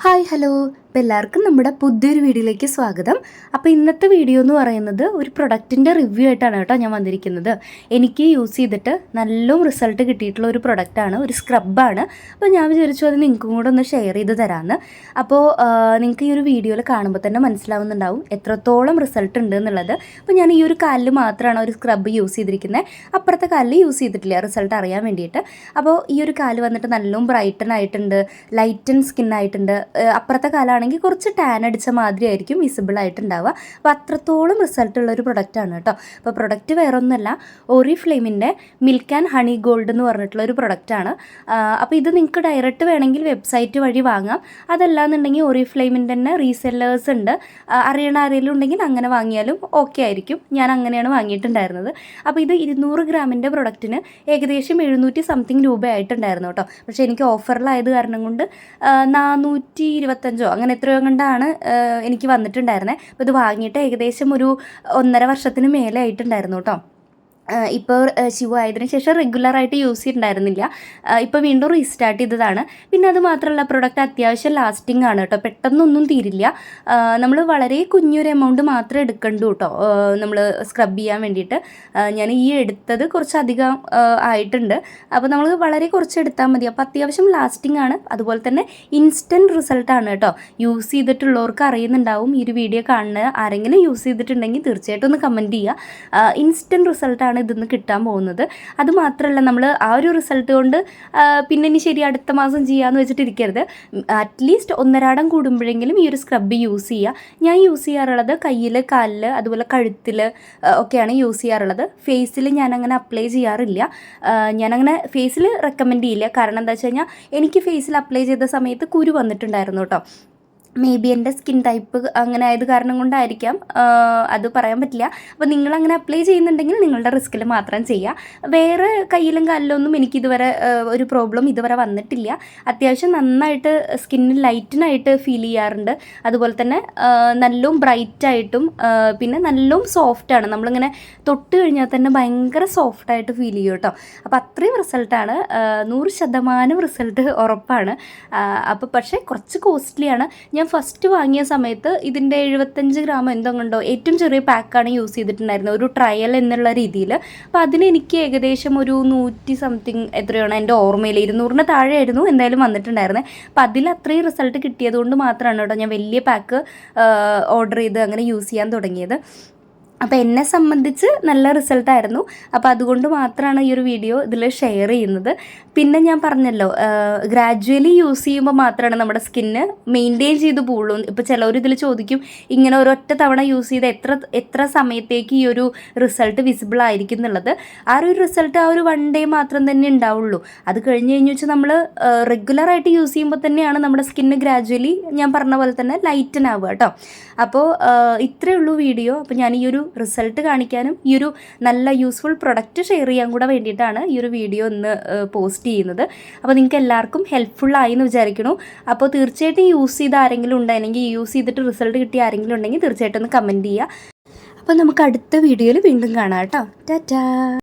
Hi hello അപ്പോൾ എല്ലാവർക്കും നമ്മുടെ പുതിയൊരു വീഡിയോയിലേക്ക് സ്വാഗതം. അപ്പോൾ ഇന്നത്തെ വീഡിയോ എന്ന് പറയുന്നത് ഒരു പ്രൊഡക്റ്റിന്റെ റിവ്യൂ ആയിട്ടാണ് കേട്ടോ ഞാൻ വന്നിരിക്കുന്നത്. എനിക്ക് യൂസ് ചെയ്തിട്ട് നല്ല റിസൾട്ട് കിട്ടിയിട്ടുള്ള ഒരു പ്രൊഡക്റ്റാണ് ഒരു സ്ക്രബാണ് അപ്പോൾ ഞാൻ വിചാരിച്ചു അത് നിങ്ങൾക്കും കൂടെ ഒന്ന് ഷെയർ ചെയ്ത് തരാമെന്ന് അപ്പോൾ നിങ്ങൾക്ക് ഈ ഒരു വീഡിയോയിൽ കാണുമ്പോൾ തന്നെ മനസ്സിലാവുന്നുണ്ടാവും എത്രത്തോളം റിസൾട്ട് ഉണ്ട് എന്നുള്ളത്. അപ്പോൾ ഞാൻ ഈ ഒരു കാലിൽ മാത്രമാണ് ഒരു സ്ക്രബ് യൂസ് ചെയ്തിരിക്കുന്നത് അപ്പുറത്തെ കാലിൽ യൂസ് ചെയ്തിട്ടില്ല റിസൾട്ട് അറിയാൻ വേണ്ടിയിട്ട്. അപ്പോൾ ഈ ഒരു കാൽ വന്നിട്ട് നല്ലോണം ബ്രൈറ്റൺ ആയിട്ടുണ്ട് ലൈറ്റൻ സ്കിൻ ആയിട്ടുണ്ട്. കാലാണ് അപ്പുറത്തെ കാലാണെങ്കിൽ കുറച്ച് ടാൻ അടിച്ച മാതിരി ആയിരിക്കും വിസിബിൾ ആയിട്ടുണ്ടാവുക. അപ്പോൾ അത്രത്തോളം റിസൾട്ട് ഉള്ള ഒരു പ്രൊഡക്റ്റാണ് കേട്ടോ അപ്പോൾ പ്രൊഡക്റ്റ് വേറെ ഒന്നുമല്ല ഓറി ഫ്ലെയിമിന്റെ മിൽക്ക് ആൻഡ് ഹണി ഗോൾഡ് എന്ന് പറഞ്ഞിട്ടുള്ള ഒരു പ്രൊഡക്റ്റാണ് അപ്പോൾ ഇത് നിങ്ങൾക്ക് ഡയറക്റ്റ് വേണമെങ്കിൽ വെബ്സൈറ്റ് വഴി വാങ്ങാം. അതല്ലാന്നുണ്ടെങ്കിൽ ഓറി ഫ്ലെയിമിന്റെ തന്നെ റീസെല്ലേഴ്സ് ഉണ്ട്. അറിയണ ആരെങ്കിലും ഉണ്ടെങ്കിൽ അങ്ങനെ വാങ്ങിയാലും ഓക്കെ ആയിരിക്കും. ഞാൻ അങ്ങനെയാണ് വാങ്ങിയിട്ടുണ്ടായിരുന്നത്. അപ്പോൾ ഇത് ഇരുന്നൂറ് ഗ്രാമിന്റെ പ്രൊഡക്റ്റിന് ഏകദേശം എഴുന്നൂറ്റി സംതിങ് രൂപയായിട്ടുണ്ടായിരുന്നു കേട്ടോ പക്ഷേ എനിക്ക് ഓഫറിലായത് കാരണം കൊണ്ട് നാനൂറ്റി ഇരുപത്തഞ്ചോ അങ്ങനെ എത്രയോ കണ്ടാണ് എനിക്ക് വന്നിട്ടുണ്ടായിരുന്നത് അപ്പോൾ ഇത് വാങ്ങിയിട്ട് ഏകദേശം ഒരു ഒന്നര വർഷത്തിന് മേലെ ആയിട്ടുണ്ടായിരുന്നു കേട്ടോ ഇപ്പോൾ ശിവ ആയതിനു ശേഷം റെഗുലറായിട്ട് യൂസ് ചെയ്തിട്ടുണ്ടായിരുന്നില്ല. ഇപ്പോൾ വീണ്ടും റീസ്റ്റാർട്ട് ചെയ്തതാണ്. പിന്നെ അത് മാത്രമല്ല പ്രൊഡക്റ്റ് അത്യാവശ്യം ലാസ്റ്റിംഗ് ആണ് കേട്ടോ. പെട്ടെന്നൊന്നും തീരില്ല. നമ്മൾ വളരെ കുഞ്ഞൊരു എമൗണ്ട് മാത്രമേ എടുക്കണ്ടൂ കേട്ടോ. നമ്മൾ സ്ക്രബ് ചെയ്യാൻ വേണ്ടിയിട്ട്. ഞാൻ ഈ എടുത്തത് കുറച്ചധികം ആയിട്ടുണ്ട്. അപ്പോൾ നമ്മൾ വളരെ കുറച്ച് എടുത്താൽ മതി. അപ്പോൾ അത്യാവശ്യം ലാസ്റ്റിംഗ് ആണ്. അതുപോലെ തന്നെ ഇൻസ്റ്റന്റ് റിസൾട്ടാണ് കേട്ടോ. യൂസ് ചെയ്തിട്ടുള്ളവർക്ക് അറിയുന്നുണ്ടാവും. ഈ ഒരു വീഡിയോ കാണുന്ന ആരെങ്കിലും യൂസ് ചെയ്തിട്ടുണ്ടെങ്കിൽ തീർച്ചയായിട്ടും ഒന്ന് കമന്റ് ചെയ്യുക. ഇൻസ്റ്റന്റ് റിസൾട്ടാണ് ഇതിന്ന് കിട്ടാൻ പോകുന്നത്. അത് മാത്രമല്ല നമ്മൾ ആ ഒരു റിസൾട്ട് കൊണ്ട് പിന്നെ ഇനി ശരി അടുത്ത മാസം ചെയ്യാമെന്ന് വെച്ചിട്ട് ഇരിക്കരുത്. അറ്റ്ലീസ്റ്റ് ഒന്നരാടം കൂടുമ്പോഴെങ്കിലും ഈ ഒരു സ്ക്രബ് യൂസ് ചെയ്യുക ഞാൻ യൂസ് ചെയ്യാറുള്ളത് കയ്യിൽ കാലിൽ അതുപോലെ കഴുത്തിൽ ഒക്കെയാണ് യൂസ് ചെയ്യാറുള്ളത്. ഫേസിൽ ഞാൻ അങ്ങനെ അപ്ലൈ ചെയ്യാറില്ല. ഞാനങ്ങനെ ഫേസിൽ റെക്കമെൻഡ് ചെയ്യില്ല. കാരണം എന്താ വെച്ച് കഴിഞ്ഞാൽ എനിക്ക് ഫേസിൽ അപ്ലൈ ചെയ്ത സമയത്ത് കുരു വന്നിട്ടുണ്ടായിരുന്നു കേട്ടോ. മേ ബി എന്റെ സ്കിൻ ടൈപ്പ് അങ്ങനെ ആയത് കാരണം കൊണ്ടായിരിക്കാം. അത് പറയാൻ പറ്റില്ല. അപ്പോൾ നിങ്ങൾ അങ്ങനെ അപ്ലൈ ചെയ്യുന്നുണ്ടെങ്കിൽ നിങ്ങളുടെ റിസ്കിൽ മാത്രം ചെയ്യുക വേറെ കയ്യിലും കാലിലും ഒന്നും എനിക്ക് ഇതുവരെ ഒരു പ്രോബ്ലം ഇതുവരെ വന്നിട്ടില്ല. അത്യാവശ്യം നന്നായിട്ട് സ്കിന്നിൽ ലൈറ്റനായിട്ട് ഫീൽ ചെയ്യാറുണ്ട്. അതുപോലെ തന്നെ നല്ലോം ബ്രൈറ്റായിട്ടും പിന്നെ നല്ലോം സോഫ്റ്റാണ് നമ്മളിങ്ങനെ തൊട്ട് കഴിഞ്ഞാൽ തന്നെ ഭയങ്കര സോഫ്റ്റായിട്ട് ഫീൽ ചെയ്യും കേട്ടോ. അപ്പോൾ അത്രയും റിസൾട്ടാണ് നൂറ് ശതമാനം റിസൾട്ട് ഉറപ്പാണ്. അപ്പോൾ പക്ഷേ കുറച്ച് കോസ്റ്റ്ലിയാണ് ഞാൻ ഫസ്റ്റ് വാങ്ങിയ സമയത്ത് ഇതിന്റെ എഴുപത്തഞ്ച് ഗ്രാം എന്തോ കണ്ടോ ഏറ്റവും ചെറിയ പാക്കാണ് യൂസ് ചെയ്തിട്ടുണ്ടായിരുന്നത്. ഒരു ട്രയൽ എന്നുള്ള രീതിയിൽ അപ്പോൾ അതിന് എനിക്ക് ഏകദേശം ഒരു നൂറ്റി സംതിങ് എത്രയാണ് എന്റെ ഓർമ്മയിൽ ഇരുന്നൂറിന് താഴെയായിരുന്നു എന്തായാലും വന്നിട്ടുണ്ടായിരുന്നത് അപ്പോൾ അതിൽ അത്രയും റിസൾട്ട് കിട്ടിയത് കൊണ്ട് മാത്രമാണ് കേട്ടോ ഞാൻ വലിയ പാക്ക് ഓർഡർ ചെയ്ത് അങ്ങനെ യൂസ് ചെയ്യാൻ തുടങ്ങിയത്. അപ്പോൾ എന്നെ സംബന്ധിച്ച് നല്ല റിസൾട്ടായിരുന്നു അപ്പോൾ അതുകൊണ്ട് മാത്രമാണ് ഈ ഒരു വീഡിയോ ഇതിൽ ഷെയർ ചെയ്യുന്നത്. പിന്നെ ഞാൻ പറഞ്ഞല്ലോ ഗ്രാജുവലി യൂസ് ചെയ്യുമ്പോൾ മാത്രമാണ് നമ്മുടെ സ്കിന്ന് മെയിന്റെയിൻ ചെയ്ത് പോകുള്ളൂ ഇപ്പോൾ ചിലവർ ഇതിൽ ചോദിക്കും ഇങ്ങനെ ഒരൊറ്റ തവണ യൂസ് ചെയ്ത് എത്ര എത്ര സമയത്തേക്ക് ഈ ഒരു റിസൾട്ട് വിസിബിൾ ആയിരിക്കും എന്നുള്ളത്. ആ ഒരു റിസൾട്ട് ആ ഒരു വൺ ഡേ മാത്രം തന്നെ ഉണ്ടാവുള്ളൂ. അത് കഴിഞ്ഞ് കഴിഞ്ഞ് വെച്ചാൽ നമ്മൾ റെഗുലറായിട്ട് യൂസ് ചെയ്യുമ്പോൾ തന്നെയാണ് നമ്മുടെ സ്കിന്ന് ഗ്രാജുവലി ഞാൻ പറഞ്ഞ പോലെ തന്നെ ലൈറ്റൻ ആവുക കേട്ടോ. അപ്പോൾ ഇത്രയേ ഉള്ളൂ വീഡിയോ അപ്പോൾ ഞാൻ ഈ ഒരു റിസൾട്ട് കാണിക്കാനും ഈ ഒരു നല്ല യൂസ്ഫുൾ പ്രൊഡക്റ്റ് ഷെയർ ചെയ്യാൻ കൂടെ വേണ്ടിയിട്ടാണ് ഈ ഒരു വീഡിയോ ഇന്ന് പോസ്റ്റ് ചെയ്യുന്നത്. അപ്പോൾ നിങ്ങൾക്ക് എല്ലാവർക്കും ഹെൽപ്ഫുൾ ആയി എന്ന് വിചാരിക്കണു അപ്പോൾ തീർച്ചയായിട്ടും യൂസ് ചെയ്ത ആരെങ്കിലും ഉണ്ട്? അല്ലെങ്കിൽ യൂസ് ചെയ്തിട്ട് റിസൾട്ട് കിട്ടിയ ആരെങ്കിലും ഉണ്ടെങ്കിൽ തീർച്ചയായിട്ടും ഒന്ന് കമന്റ് ചെയ്യുക. അപ്പോൾ നമുക്ക് അടുത്ത വീഡിയോയിൽ വീണ്ടും കാണാം കേട്ടോ. ടാറ്റാ.